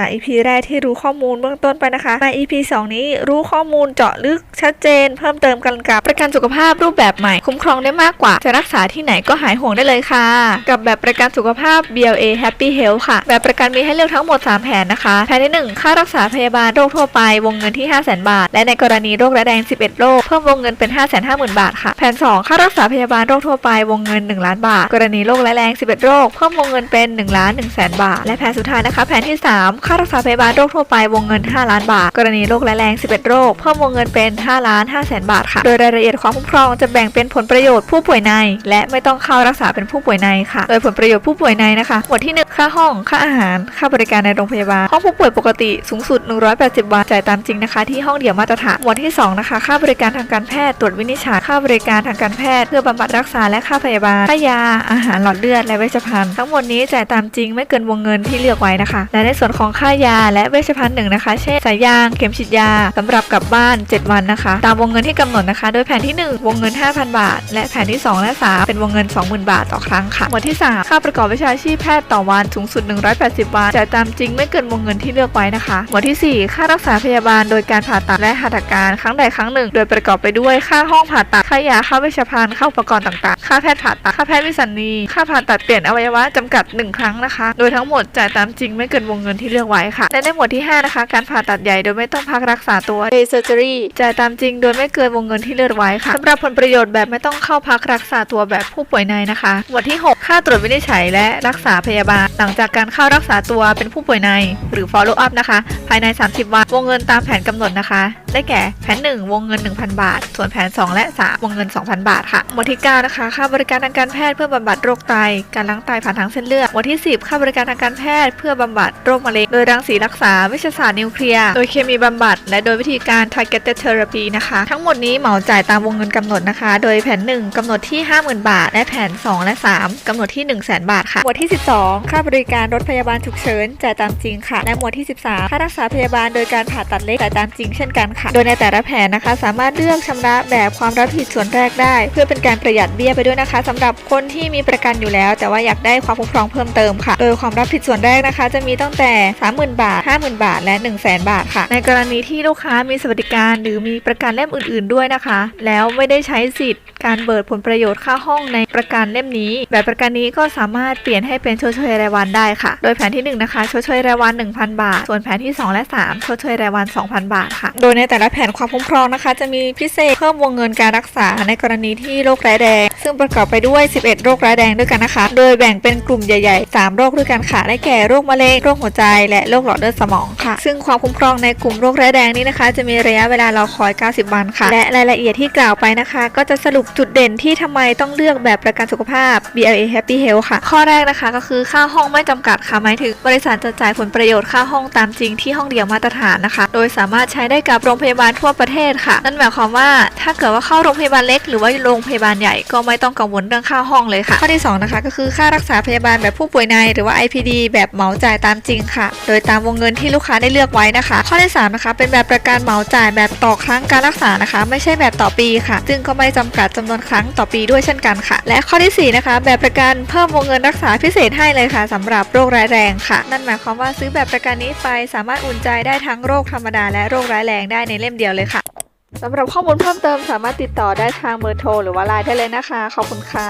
จาก EP แรกที่รู้ข้อมูลเบื้องต้นไปนะคะใน EP 2 นี้รู้ข้อมูลเจาะลึกชัดเจน เพิ่มเติมกันกับประกันสุขภาพรูปแบบใหม่ คุ้มครองได้มากกว่า จะรักษาที่ไหนก็หายห่วงได้เลยค่ะ กับแบบประกันสุขภาพ BLA Happy Health ค่ะ แบบประกันมีให้เลือกทั้งหมด 3 แผนนะคะแผนที่ 1 ค่ารักษาพยาบาลโรคทั่วไปวงเงินที่ 5 0 0 0 0 0 บาท และในกรณีโรคร้ายแรง11 โรคเพิ่มวงเงินเป็น 5 5 0 0 0 0 บาทค่ะแผน 2 ค่ารักษาพยาบาลโรคทั่วไปวงเงิน 1 ล้านบาท กรณีโรคร้ายแรง11 โรคเพิ่มวงเงินเป็น1ล้าน1แสนบาท และแผนสุดท้ายนะคะ แผนที่ 3ค่ารักษาพยาบาลโรคทั่วไปวงเงิน 5 ล้านบาท กรณีโรคร้ายแรง 11 โรค เพิ่มวงเงินเป็น 5 ล้าน5แสนบาทค่ะ โดยรายละเอียดความคุ้มครองจะแบ่งเป็นผลประโยชน์ผู้ป่วยใน และไม่ต้องเข้ารักษาเป็นผู้ป่วยในค่ะ โดยผลประโยชน์ผู้ป่วยในนะคะ หมวดที่ 1 ค่าห้อง ค่าอาหาร ค่าบริการในโรงพยาบาล ห้องผู้ป่วยปกติสูงสุด 180บาทจ่ายตามจริงนะคะ ที่ห้องเดี่ยวมาตรฐาน หมวดที่ 2 นะคะ ค่าบริการทางการแพทย์ ตรวจวินิจฉัย ค่าบริการทางการแพทย์ เพื่อบำบัดรักษาและค่าพยาบาล ค่ายา อาหารหลอดเลือด และเวชภัณฑ์ ทั้งหมดนี้จ่ายตามจริงไม่เกินวงเงินที่เลือกไว้นะคะ และในส่วนของค่ายา และเวชภัณฑ์หนึ่งนะคะ เช่นสายยาง เข็มฉีดยาสำหรับกลับบ้าน 7 วันนะคะ ตามวงเงินที่กำหนดนะคะ โดยแผนที่ 1 วงเงิน 5,000 บาท และแผนที่ 2 และ 3 เป็นวงเงิน 20,000 บาทต่อครั้งค่ะหมวดที่ 3 ค่าประกอบวิชาชีพแพทย์ต่อวันสูงสุด 180บาทจ่ายตามจริงไม่เกินวงเงินที่เลือกไว้นะคะ หมวดที่ 4 ค่ารักษาพยาบาล โดยการผ่าตัดและหัตถการครั้งใดครั้งหนึ่ง โดยประกอบไปด้วยค่าห้องผ่าตัดค่ายาค่าเวชภัณฑ์ค่าอุปกรณ์ต่างๆ ค่าแพทย์ผ่าตัดค่าแพทย์วิสัญญีค่าผ่าตัดเปลี่ยนอวัยวะจำกัด 1 ครั้งนะคะ โดยทั้งหมดจ่ายตามจริงไม่เกินวงเงินที่เลือกไว้ค่ะ และในหมวดที่ 5 นะคะ การผ่าตัดใหญ่โดยไม่ต้องพักรักษาตัว day surgery จ่ายตามจริงโดยไม่เกินวงเงินที่เลือกไว้ค่ะสำหรับผลประโยชน์แบบไม่ต้องเข้าพักรักษาตัวแบบผู้ป่วยในนะคะ หมวดที่ 6 ค่าตรวจวินิจฉัยและรักษาพยาบาล หลังจากการเข้ารักษาตัวเป็นผู้ป่วยใน หรือ follow up นะคะ ภายใน 30 วัน วงเงินตามแผนกำหนดนะคะ ได้แก่แผน 1 วงเงิน 1,000 บาท ส่วนแผน 2 และ 3 วงเงิน 2,000 บาทค่ะ หมวดที่ 9 นะคะ ค่าบริการทางการแพทย์เพื่อบำบัดโรคไต การล้างไตผ่านทางเส้นเลือด หมวดที่ 10 ค่าบริการทางการแพทย์เพื่อบำบัดโรคมะเร็ง โดยรังสีรักษา วิชาศาสตร์นิวเคลียร์ โดยเคมีบำบัด และโดยวิธีการ targeted therapy นะคะ ทั้งหมดนี้เหมาจ่ายตามวงเงินกำหนดนะคะ โดยแผน 1กำหนดที่ 50,000 บาท และแผน 2 และ 3กำหนดที่ 100,000 บาทค่ะ หมวดที่ 12 ค่าบริการรถพยาบาลฉุกเฉินจ่ายตามจริงค่ะ และหมวดที่ 13 ค่ารักษาพยาบาลโดยการผ่าตัดเล็กจ่ายตามจริงเช่นกันค่ะ โดยในแต่ละแผนนะคะ สามารถเลือกชำระแบบความรับผิดส่วนแรกได้ เพื่อเป็นการประหยัดเบี้ยไปด้วยนะคะสำหรับคนที่มีประกันอยู่แล้ว แต่ว่าอยากได้ความคุ้มครองเพิ่มเติมค่ะ โดยความรับผิดส่วนแรกนะคะ จะมีตั้งแต่ 30,000 บาท 50,000 บาท และ 1 0 0 0 0แบาทค่ะ ในกรณีที่ลูกค้ามีสวัสดิการหรือมีประกันเล่มอื่น ๆด้วยนะคะ แล้วไม่ได้ใช้สิทธิ์การเบิดผลประโยชน์ค่าห้องในประกันเล่มนี้ แบบประกันนี้ก็สามารถเปลี่ยนให้เป็นชดเชยรายวันได้ค่ะ โดยแผนที่ 1 นะคะชดเชยรายวัน 1,000 บาท ส่วนแผนที่ 2 และ 3ชดเชยรายวัน 2,000 บาทค่ะ โดยในแต่ละแผนความคุ้มครองนะคะ จะมีพิเศษเพิ่มวงเงินการรักษาในกรณีที่โรคร้ายแรง ซึ่งประกอบไปด้วย 11 โรคร้ายแรงด้วยกันนะคะ โดยแบ่งเป็นกลุ่มใหญ่ ๆ 3 โรคด้วยกันค่ะ ได้แก่โรคมะเร็ง โรคหัวใจ และโรคหลอดเลือดสมองค่ะ ซึ่งความคุ้มครองในกลุ่มโรคร้ายแรงนี้นะคะ จะมีระยะเวลารอคอย 90 วันค่ะ และรายละเอียดที่กล่าวไปนะคะ ก็จะสรุปจุดเด่นที่ทำไมต้องเลือกแบบประกันสุขภาพ BLA Happy Health ค่ะ ข้อแรกนะคะก็คือค่าห้องไม่จำกัดค่ะ หมายถึงบริษัทจะจ่ายผลประโยชน์ค่าห้องตามจริงที่ห้องเดียวมาตรฐานนะคะ โดยสามารถใช้ได้กับโรงพยาบาลทั่วประเทศค่ะ นั่นหมายความว่าถ้าเกิดว่าเข้าโรงพยาบาลเล็ก หรือว่าโรงพยาบาลใหญ่ก็ไม่ต้องกังวลเรื่องค่าห้องเลยค่ะ ข้อที่สองนะคะ ก็คือค่ารักษาพยาบาลแบบผู้ป่วยใน หรือว่า IPD แบบเหมาจ่ายตามจริงค่ะ โดยตามวงเงินที่ลูกค้าได้เลือกไว้นะคะ ข้อที่สามนะคะ เป็นแบบประกันเหมาจ่ายแบบต่อครั้งการรักษานะคะ ไม่ใช่แบบต่อปีค่ะ ซึ่งก็ไม่จำกัดจำนวนครั้งต่อปีด้วยเช่นกันค่ะ และข้อที่สี่นะคะ แบบประกันเพิ่มวงเงินรักษาพิเศษให้เลยค่ะสำหรับโรคร้ายแรงค่ะ นั่นหมายความว่าซื้อแบบประกันนี้ไปสามารถอุ่นใจได้ทั้งโรคธรรมดาและโรคร้ายแรงได้ในเล่มเดียวเลยค่ะสำหรับข้อมูลเพิ่มเติมสามารถติดต่อได้ทางเบอร์โทรหรือว่าไลน์ได้เลยนะคะ ขอบคุณค่ะ